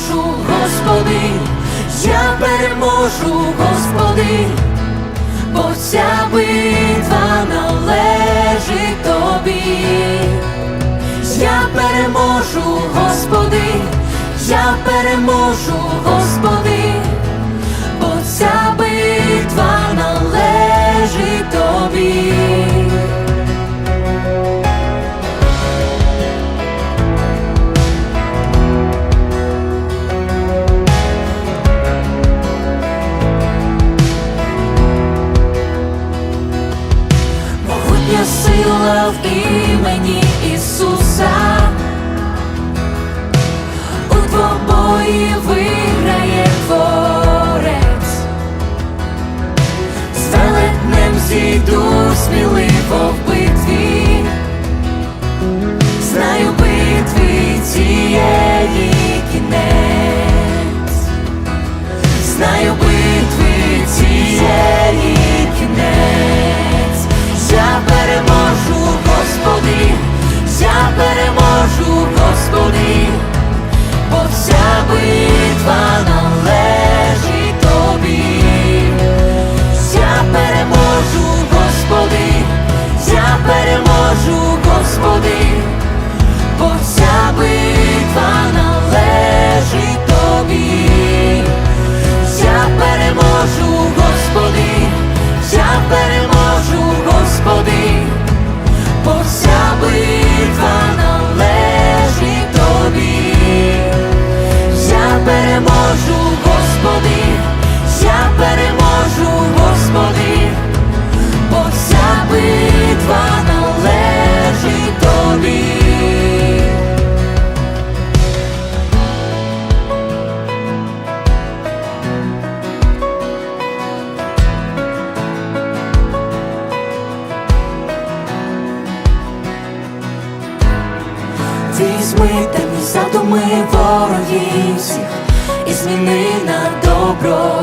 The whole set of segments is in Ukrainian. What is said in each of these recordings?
Переможу, Господи, я переможу, Господи, бо вся битва належить тобі. Я переможу, Господи, я переможу, Господи, сила в імені Ісуса, у двобої виграє Візьми темні задуми ворогів всіх і зміни на добро,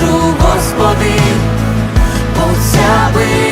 я Господи, ця битва